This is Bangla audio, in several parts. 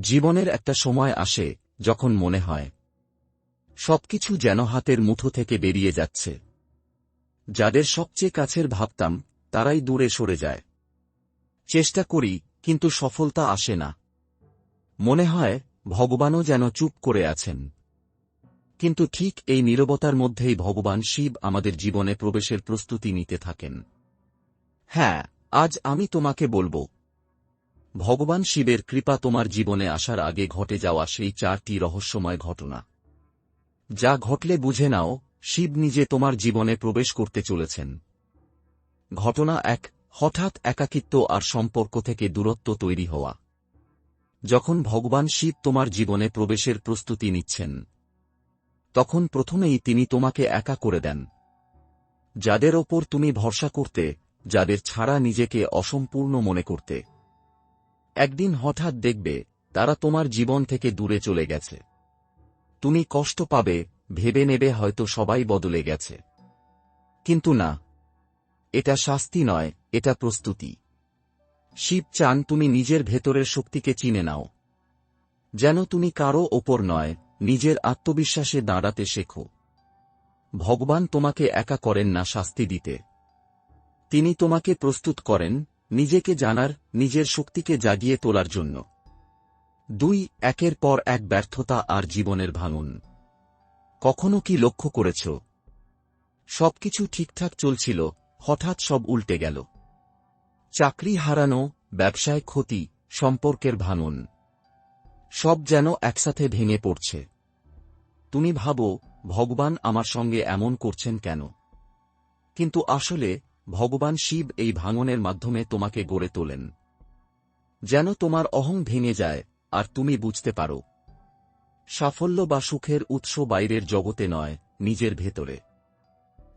জীবনের একটা সময় আসে, যখন মনে হয়, সবকিছু যেন হাতের মুঠো থেকে বেরিয়ে যাচ্ছে। যাদের সবচেয়ে কাছের ভাবতাম, তারাই দূরে সরে যায়। চেষ্টা করি, কিন্তু সফলতা আসে না। মনে হয়, ভগবানও যেন চুপ করে আছেন। কিন্তু ঠিক এই নীরবতার মধ্যেই ভগবান শিব আমাদের জীবনে প্রবেশের প্রস্তুতি নিতে থাকেন। হ্যাঁ আজ আমি তোমাকে বলব ভগবান শিবের কৃপা তোমার জীবনে আসার আগে ঘটে যাওয়া সেই চারটি রহস্যময় ঘটনা। যা ঘটলে বুঝে নাও, শিব নিজে তোমার জীবনে প্রবেশ করতে চলেছেন। ঘটনা এক, হঠাৎ একাকিত্ব আর সম্পর্ক থেকে দূরত্ব তৈরি হওয়া। যখন ভগবান শিব তোমার জীবনে প্রবেশের প্রস্তুতি নিচ্ছেন, তখন প্রথমেই তিনি তোমাকে একা করে দেন। যাদের ওপর তুমি ভরসা করতে, যাদের ছাড়া নিজেকে অসম্পূর্ণ মনে করতে। একদিন হঠাৎ দেখবে, তারা তোমার জীবন থেকে দূরে চলে গেছে। তুমি কষ্ট পাবে, ভেবে নেবে হয়তো সবাই বদলে গেছে। কিন্তু না, এটা শাস্তি নয়, এটা প্রস্তুতি। শিব চান তুমি নিজের ভেতরের শক্তিকে চিনে নাও। যেন তুমি কারও ওপর নয়, নিজের আত্মবিশ্বাসে দাঁড়াতে শেখো। ভগবান তোমাকে একা করেন না শাস্তি দিতে। তিনি তোমাকে প্রস্তুত করেন নিজেকে জানার, নিজের শক্তিকে জাগিয়ে তোলার জন্য। দুই, একের পর এক ব্যর্থতা আর জীবনের ভাঙন। কখনো কি লক্ষ্য করেছ? সবকিছু ঠিকঠাক চলছিল, হঠাৎ সব উল্টে গেল। চাকরি হারানো, ব্যবসায় ক্ষতি, সম্পর্কের ভাঙন। সব যেন একসাথে ভেঙে পড়ছে। তুমি ভাবো, ভগবান আমার সঙ্গে এমন করছেন কেন? কিন্তু আসলে ভগবান শিব এই ভাঙনের মাধ্যমে তোমাকে গড়ে তোলেন। যেন তোমার অহং ভেঙে যায়, আর তুমি বুঝতে পারো। সাফল্য বা সুখের উৎস বাইরের জগতে নয়, নিজের ভেতরে।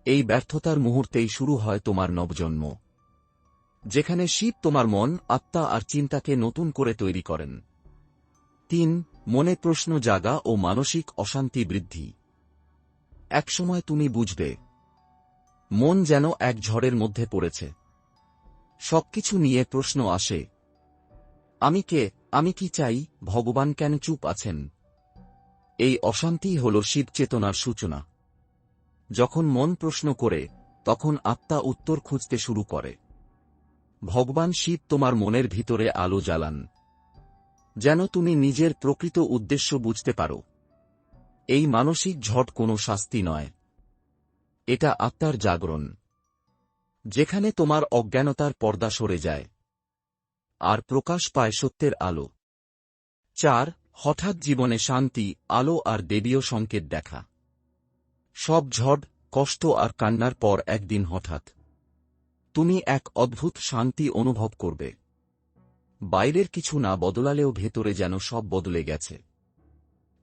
এই ব্যর্থতার মুহূর্তেই শুরু হয় তোমার নবজন্ম। যেখানে শিব তোমার মন, আত্মা আর চিন্তাকে নতুন করে তৈরি করেন। তিন, মনে প্রশ্ন জাগা ও মানসিক অশান্তি বৃদ্ধি। একসময় তুমি বুঝবে মন যেন এক ঝড়ের মধ্যে পড়েছে। সবকিছু নিয়ে প্রশ্ন আসে, আমি কে, আমি কি চাই, ভগবান কেন চুপ আছেন? এই অশান্তি হল শিব চেতনার সূচনা। যখন মন প্রশ্ন করে, তখন আত্মা উত্তর খুঁজতে শুরু করে। ভগবান শিব তোমার মনের ভিতরে আলো জ্বালান। যেন তুমি নিজের প্রকৃত উদ্দেশ্য বুঝতে পারো। এই মানসিক ঝট কোনো শাস্তি নয়। এটা আত্মার জাগরণ, যেখানে তোমার অজ্ঞানতার পর্দা সরে যায় আর প্রকাশ পায় সত্যের আলো। চার, হঠাৎ জীবনে শান্তি, আলো আর দেবীয় সংকেত দেখা। সব ঝড়, কষ্ট আর কান্নার পর একদিন হঠাৎ তুমি এক অদ্ভুত শান্তি অনুভব করবে। বাইরের কিছু না বদলালেও ভেতরে যেন সব বদলে গেছে।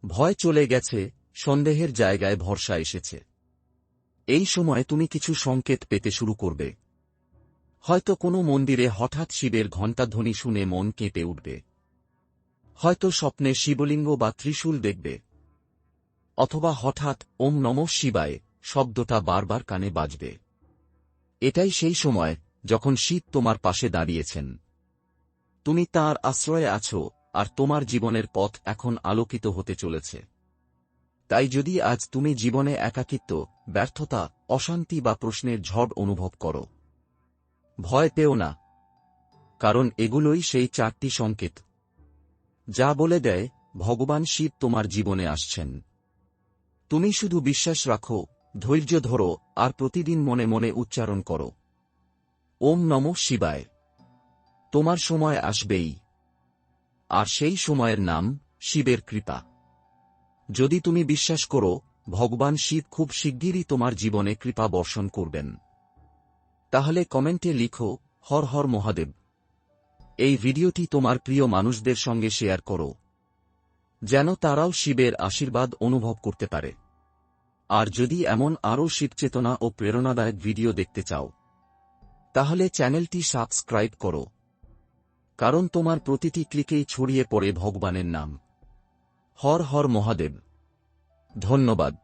ভয় চলে গেছে, সন্দেহের জায়গায় ভরসা এসেছে। এই সময় তুমি কিছু সংকেত পেতে শুরু করবে। হয়তো কোনো মন্দিরে হঠাৎ শিবের ঘণ্টাধ্বনি শুনে মন কেঁপে উঠবে। হয়তো স্বপ্নে শিবলিঙ্গ বা ত্রিশূল দেখবে। অথবা হঠাৎ ওম নম শিবায় শব্দটা বারবার কানে বাজবে। এটাই সেই সময় যখন শিব তোমার পাশে দাঁড়িয়েছেন। তুমি তার আশ্রয়ে আছো আর তোমার জীবনের পথ এখন আলোকিত হতে চলেছে। তাই যদি আজ তুমি জীবনে একাকিত্ব, ব্যর্থতা, অশান্তি বা প্রশ্নের ঝড় অনুভব করো। ভয় পেও না। কারণ এগুলোই সেই চারটি সংকেত। যা বলে দেয়, ভগবান শিব তোমার জীবনে আসছেন। তুমি শুধু বিশ্বাস রাখো, ধৈর্য ধরো, আর প্রতিদিন মনে মনে উচ্চারণ করো। ওম নম শিবায়। তোমার সময় আসবেই। আর সেই সময়ের নাম, শিবের কৃপা। যদি তুমি বিশ্বাস করো, ভগবান শিব খুব শিগগিরই তোমার জীবনে কৃপা বর্ষণ করবেন। তাহলে কমেন্টে লিখো, হর হর মহাদেব। এই ভিডিওটি তোমার প্রিয় মানুষদের সঙ্গে শেয়ার করো। যেন তারাও শিবের আশীর্বাদ অনুভব করতে পারে। আর যদি এমন আরও শিবচেতনা ও প্রেরণাদায়ক ভিডিও দেখতে চাও, তাহলে চ্যানেলটি সাবস্ক্রাইব করো। কারণ তোমার প্রতিটি ক্লিকেই ছড়িয়ে পড়ে ভগবানের নাম। হর হর মহাদেব। ধন্যবাদ।